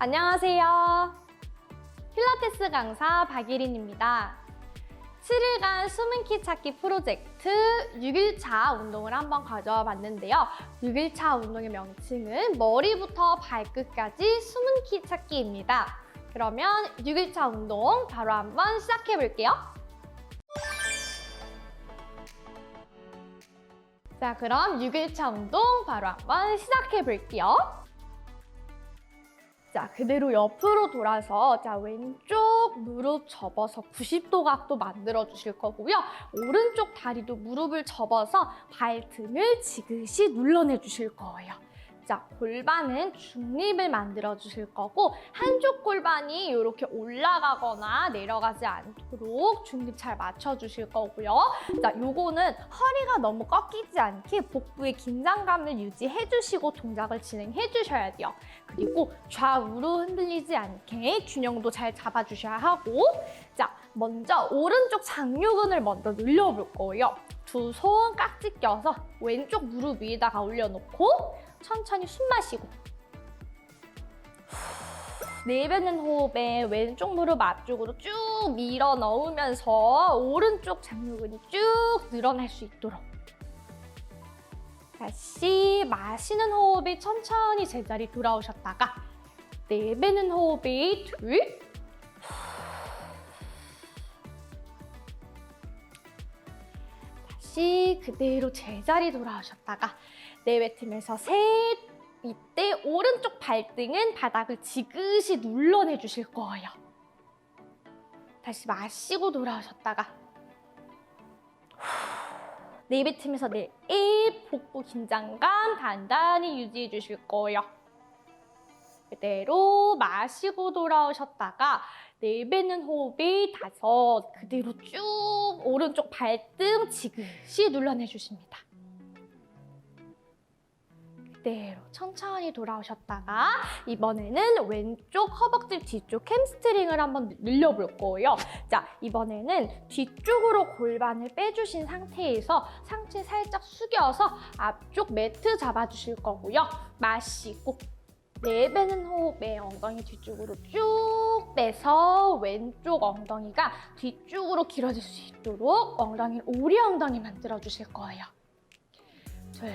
안녕하세요. 필라테스 강사 박예린입니다. 7일간 숨은 키 찾기 프로젝트 6일차 운동을 한번 가져와 봤는데요. 6일차 운동의 명칭은 머리부터 발끝까지 숨은 키 찾기입니다. 그러면 6일차 운동 바로 한번 시작해 볼게요. 자, 그럼 6일차 운동 바로 한번 시작해 볼게요. 자, 그대로 옆으로 돌아서 자, 왼쪽 무릎 접어서 90도 각도 만들어 주실 거고요. 오른쪽 다리도 무릎을 접어서 발등을 지그시 눌러내 주실 거예요. 자, 골반은 중립을 만들어 주실 거고 한쪽 골반이 이렇게 올라가거나 내려가지 않도록 중립 잘 맞춰 주실 거고요. 자, 요거는 허리가 너무 꺾이지 않게 복부의 긴장감을 유지해 주시고 동작을 진행해 주셔야 돼요. 그리고 좌우로 흔들리지 않게 균형도 잘 잡아 주셔야 하고 자, 먼저 오른쪽 장요근을 먼저 늘려 볼 거예요. 두 손 깍지 껴서 왼쪽 무릎 위에다가 올려놓고 천천히 숨 마시고. 내뱉는 호흡에 왼쪽 무릎 앞쪽으로 쭉 밀어 넣으면서 오른쪽 장요근이 쭉 늘어날 수 있도록. 다시 마시는 호흡에 천천히 제자리 돌아오셨다가 내뱉는 호흡에 둘 다시 그대로 제자리 돌아오셨다가 내뱉으면서 셋 이때 오른쪽 발등은 바닥을 지그시 눌러내 주실 거예요. 다시 마시고 돌아오셨다가 후, 내뱉으면서 네, 이 복부 긴장감 단단히 유지해 주실 거예요. 그대로 마시고 돌아오셨다가 내뱉는 호흡이 다섯 그대로 쭉 오른쪽 발등 지그시 눌러내 주십니다. 그대로 천천히 돌아오셨다가 이번에는 왼쪽 허벅지 뒤쪽 햄스트링을 한번 늘려볼 거예요. 자, 이번에는 뒤쪽으로 골반을 빼주신 상태에서 상체 살짝 숙여서 앞쪽 매트 잡아주실 거고요. 마시고 내뱉는 호흡에 엉덩이 뒤쪽으로 쭉 빼서 왼쪽 엉덩이가 뒤쪽으로 길어질 수 있도록 엉덩이 오리 엉덩이 만들어 주실 거예요. 둘,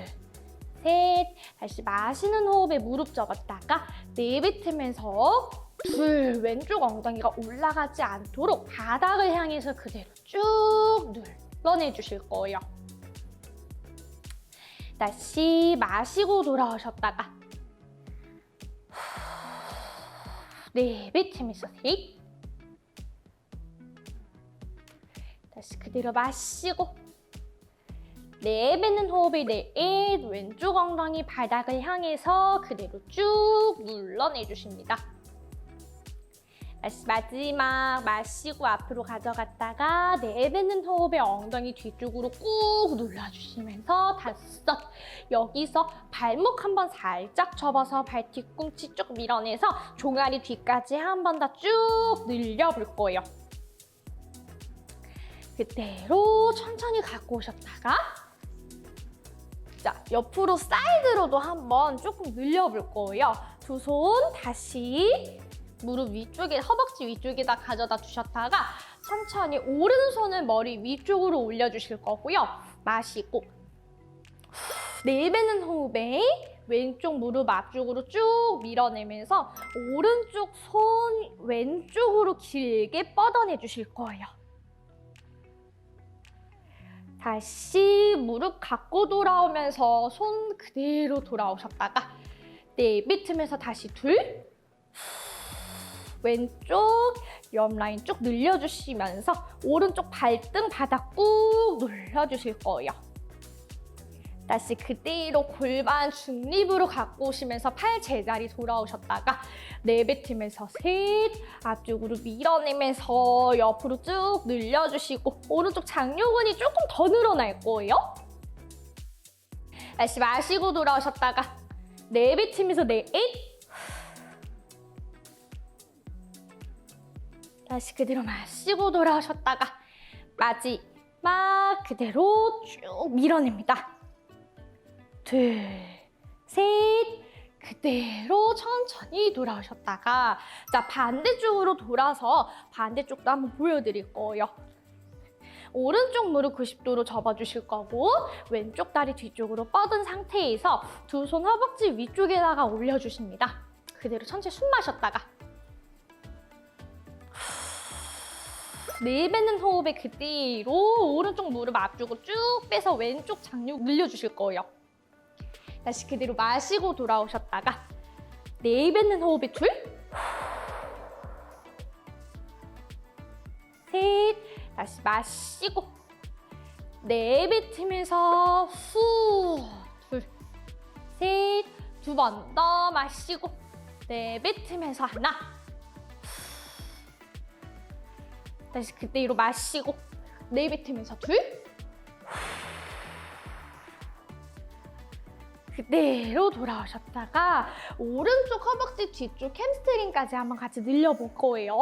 셋. 다시 마시는 호흡에 무릎 접었다가 내뱉으면서 둘, 왼쪽 엉덩이가 올라가지 않도록 바닥을 향해서 그대로 쭉 눌러내 주실 거예요. 다시 마시고 돌아오셨다가 내뱉으면서 셋. 다시 그대로 마시고 내뱉는 호흡이 넷 왼쪽 엉덩이 바닥을 향해서 그대로 쭉 눌러내 주십니다. 다시 마지막 마시고 앞으로 가져갔다가 내뱉는 호흡에 엉덩이 뒤쪽으로 꾹 눌러주시면서 다섯 여기서 발목 한번 살짝 접어서 발 뒤꿈치 쭉 밀어내서 종아리 뒤까지 한 번 더 쭉 늘려볼 거예요. 그대로 천천히 갖고 오셨다가 자, 옆으로 사이드로도 한번 조금 늘려볼 거예요. 두 손 다시 무릎 위쪽에, 허벅지 위쪽에다 가져다 주셨다가 천천히 오른손을 머리 위쪽으로 올려주실 거고요. 마시고 내뱉는 호흡에 왼쪽 무릎 앞쪽으로 쭉 밀어내면서 오른쪽 손 왼쪽으로 길게 뻗어내 주실 거예요. 다시 무릎 갖고 돌아오면서 손 그대로 돌아오셨다가 내뱉으면서 다시 둘 왼쪽 옆 라인 쭉 늘려주시면서 오른쪽 발등 바닥 꾹 눌러주실 거예요. 다시 그대로 골반 중립으로 갖고 오시면서 팔 제자리 돌아오셨다가 내뱉으면서 셋 앞쪽으로 밀어내면서 옆으로 쭉 늘려주시고 오른쪽 장요근이 조금 더 늘어날 거예요. 다시 마시고 돌아오셨다가 내뱉으면서 넷 다시 그대로 마시고 돌아오셨다가 마지막 그대로 쭉 밀어냅니다. 둘, 셋, 그대로 천천히 돌아오셨다가 자 반대쪽으로 돌아서 반대쪽도 한번 보여드릴 거예요. 오른쪽 무릎 90도로 접어주실 거고 왼쪽 다리 뒤쪽으로 뻗은 상태에서 두 손 허벅지 위쪽에다가 올려주십니다. 그대로 천천히 숨 마셨다가 내뱉는 호흡에 그대로 오른쪽 무릎 앞쪽으로 쭉 빼서 왼쪽 장육 늘려주실 거예요. 다시 그대로 마시고 돌아오셨다가 내뱉는 호흡에 둘, 셋, 다시 마시고 내뱉으면서 후, 둘, 셋, 두 번 더 마시고 내뱉으면서 하나, 다시 그대로 마시고 내뱉으면서 둘, 그대로 돌아오셨다가 오른쪽 허벅지 뒤쪽 햄스트링까지 한번 같이 늘려볼 거예요.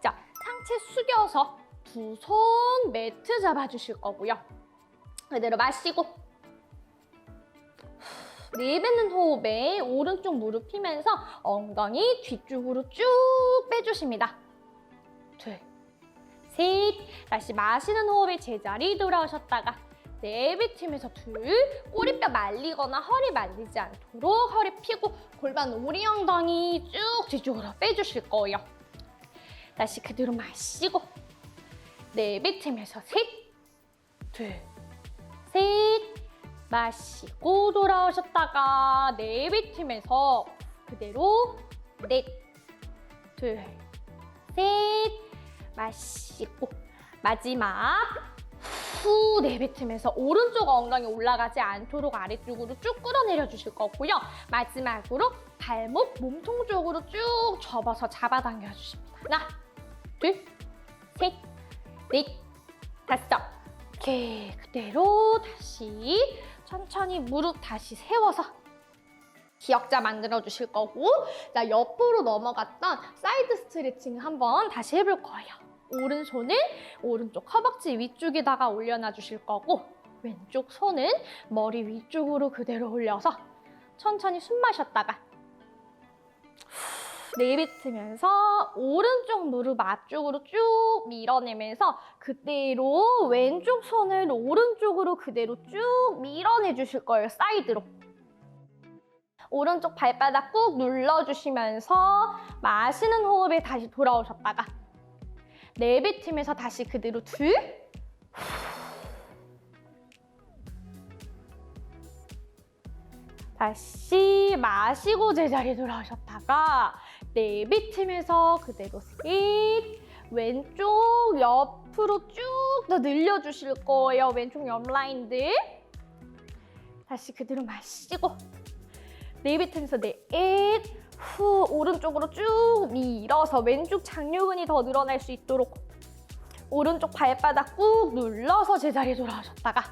자, 상체 숙여서 두 손 매트 잡아주실 거고요. 그대로 마시고 내뱉는 호흡에 오른쪽 무릎 펴면서 엉덩이 뒤쪽으로 쭉 빼주십니다. 둘, 셋, 다시 마시는 호흡에 제자리 돌아오셨다가 내뱉으면서 둘, 꼬리뼈 말리거나 허리 말리지 않도록 허리 펴고 골반 오리 엉덩이 쭉 뒤쪽으로 빼주실 거예요. 다시 그대로 마시고 내뱉으면서 셋, 둘, 셋, 마시고 돌아오셨다가 내뱉으면서 그대로 넷, 둘, 셋, 마시고 마지막 후 내뱉으면서 오른쪽 엉덩이 올라가지 않도록 아래쪽으로 쭉 끌어내려 주실 거고요. 마지막으로 발목 몸통 쪽으로 쭉 접어서 잡아당겨 주십니다. 하나, 둘, 셋, 넷, 다섯. 오케이, 그대로 다시 천천히 무릎 다시 세워서 기역자 만들어 주실 거고 자 옆으로 넘어갔던 사이드 스트레칭 한번 다시 해볼 거예요. 오른손은 오른쪽 허벅지 위쪽에다가 올려놔 주실 거고 왼쪽 손은 머리 위쪽으로 그대로 올려서 천천히 숨 마셨다가 후, 내뱉으면서 오른쪽 무릎 앞쪽으로 쭉 밀어내면서 그대로 왼쪽 손을 오른쪽으로 그대로 쭉 밀어내 주실 거예요. 사이드로. 오른쪽 발바닥 꾹 눌러주시면서 마시는 호흡에 다시 돌아오셨다가 내뱉으면서 다시 그대로 둘. 다시 마시고 제자리에 돌아오셨다가 내뱉으면서 그대로 셋. 왼쪽 옆으로 쭉 더 늘려주실 거예요. 왼쪽 옆 라인들. 다시 그대로 마시고 내뱉으면서 넷, 후 오른쪽으로 쭉 밀어서 왼쪽 장요근이 더 늘어날 수 있도록 오른쪽 발바닥 꾹 눌러서 제자리에 돌아오셨다가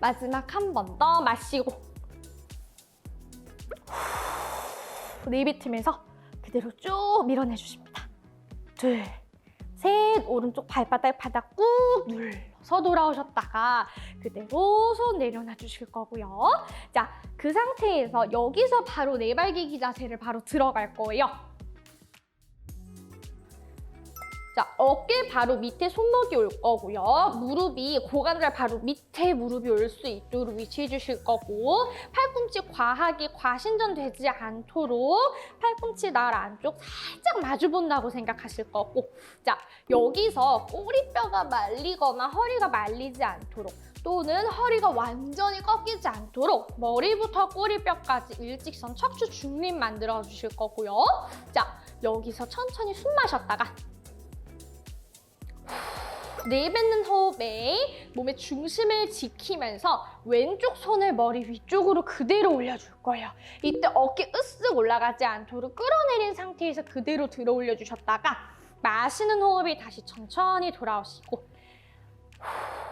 마지막 한 번 더 마시고 후, 내뱉으면서 그대로 쭉 밀어내 주십니다. 둘, 셋, 오른쪽 발바닥 바닥 꾹 눌러서 돌아오셨다가 그대로 손 내려놔 주실 거고요. 자, 그 상태에서 여기서 바로 내발기기 자세를 바로 들어갈 거예요. 자, 어깨 바로 밑에 손목이 올 거고요. 무릎이 고관절 바로 밑에 무릎이 올 수 있도록 위치해 주실 거고 팔꿈치 과하게 과신전 되지 않도록 팔꿈치 날 안쪽 살짝 마주 본다고 생각하실 거고 자, 여기서 꼬리뼈가 말리거나 허리가 말리지 않도록 또는 허리가 완전히 꺾이지 않도록 머리부터 꼬리뼈까지 일직선 척추 중립 만들어 주실 거고요. 자, 여기서 천천히 숨 마셨다가 내뱉는 호흡에 몸의 중심을 지키면서 왼쪽 손을 머리 위쪽으로 그대로 올려줄 거예요. 이때 어깨 으쓱 올라가지 않도록 끌어내린 상태에서 그대로 들어 올려주셨다가 마시는 호흡이 다시 천천히 돌아오시고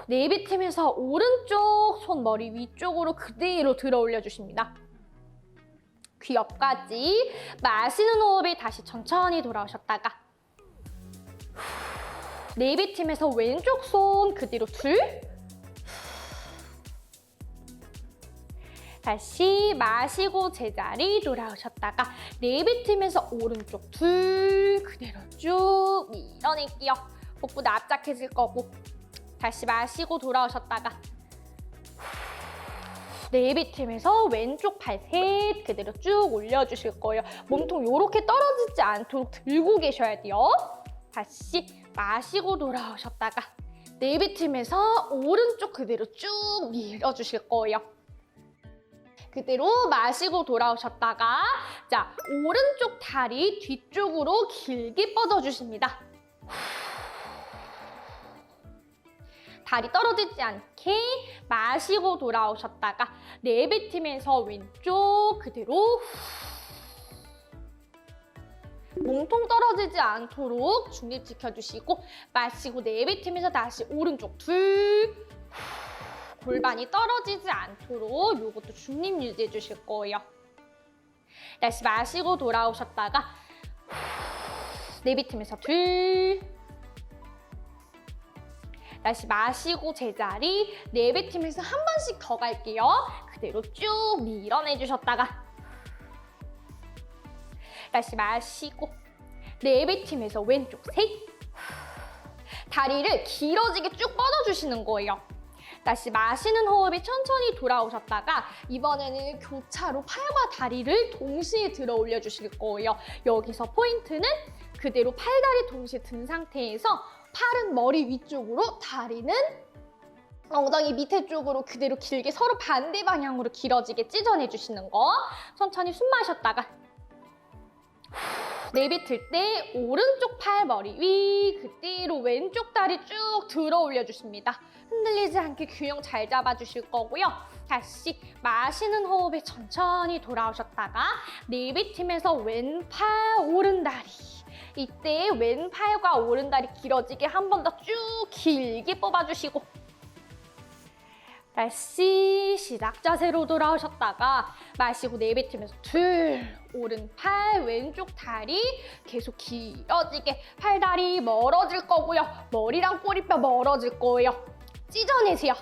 내뱉으면서 오른쪽 손 머리 위쪽으로 그대로 들어 올려주십니다. 귀 옆까지 마시는 호흡이 다시 천천히 돌아오셨다가 내비팀에서 왼쪽 손 그대로 둘 다시 마시고 제자리 돌아오셨다가 내뱉으면서 오른쪽 둘 그대로 쭉 밀어낼게요. 복부 납작해질 거고 다시 마시고 돌아오셨다가 내뱉으면서 왼쪽 팔셋 그대로 쭉 올려주실 거예요. 몸통 이렇게 떨어지지 않도록 들고 계셔야 돼요. 다시 마시고 돌아오셨다가 내뱉으면서 오른쪽 그대로 쭉 밀어주실 거예요. 그대로 마시고 돌아오셨다가 자 오른쪽 다리 뒤쪽으로 길게 뻗어주십니다. 다리 떨어지지 않게 마시고 돌아오셨다가 내뱉으면서 왼쪽 그대로 몸통 떨어지지 않도록 중립 지켜주시고 마시고 내뱉으면서 다시 오른쪽 둘 골반이 떨어지지 않도록 이것도 중립 유지해 주실 거예요. 다시 마시고 돌아오셨다가 내뱉으면서 둘 다시 마시고 제자리 내뱉으면서 한 번씩 더 갈게요. 그대로 쭉 밀어내 주셨다가 다시 마시고 내뱉으면서 왼쪽 셋 다리를 길어지게 쭉 뻗어주시는 거예요. 다시 마시는 호흡이 천천히 돌아오셨다가 이번에는 교차로 팔과 다리를 동시에 들어 올려 주실 거예요. 여기서 포인트는 그대로 팔 다리 동시에 든 상태에서 팔은 머리 위쪽으로 다리는 엉덩이 밑에 쪽으로 그대로 길게 서로 반대 방향으로 길어지게 찢어내 주시는 거. 천천히 숨 마셨다가 내뱉을 때 오른쪽 팔 머리 위 그대로 왼쪽 다리 쭉 들어 올려 주십니다. 흔들리지 않게 균형 잘 잡아 주실 거고요. 다시 마시는 호흡에 천천히 돌아오셨다가 내뱉으면서 왼팔 오른다리 이때 왼팔과 오른다리 길어지게 한 번 더 쭉 길게 뽑아주시고 다시 시작 자세로 돌아오셨다가 마시고 내뱉으면서 둘 오른팔 왼쪽 다리 계속 길어지게 팔다리 멀어질 거고요 머리랑 꼬리뼈 멀어질 거예요 찢어내세요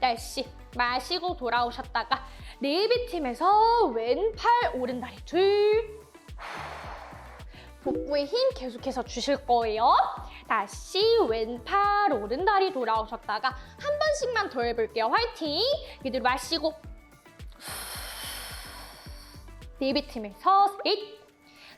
다시 마시고 돌아오셨다가 내뱉으면서 왼팔 오른다리 둘 복부에 힘 계속해서 주실 거예요. 다시 왼팔 오른다리 돌아오셨다가 한 번씩만 더 해볼게요. 화이팅! 그대로 마시고 내뱉으면서 셋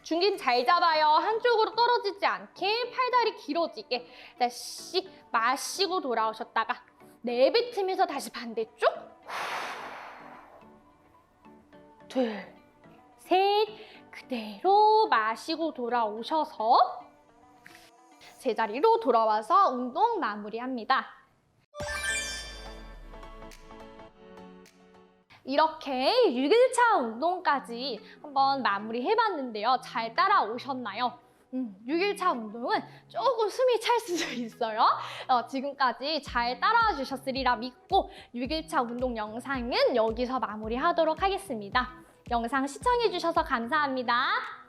중긴 잘 잡아요. 한쪽으로 떨어지지 않게 팔다리 길어지게 다시 마시고 돌아오셨다가 내뱉으면서 다시 반대쪽 둘, 셋 그대로 마시고 돌아오셔서 제자리로 돌아와서 운동 마무리합니다. 이렇게 6일차 운동까지 한번 마무리해봤는데요. 잘 따라오셨나요? 음, 6일차 운동은 조금 숨이 찰 수도 있어요. 어, 지금까지 잘 따라와 주셨으리라 믿고 6일차 운동 영상은 여기서 마무리하도록 하겠습니다. 영상 시청해주셔서 감사합니다.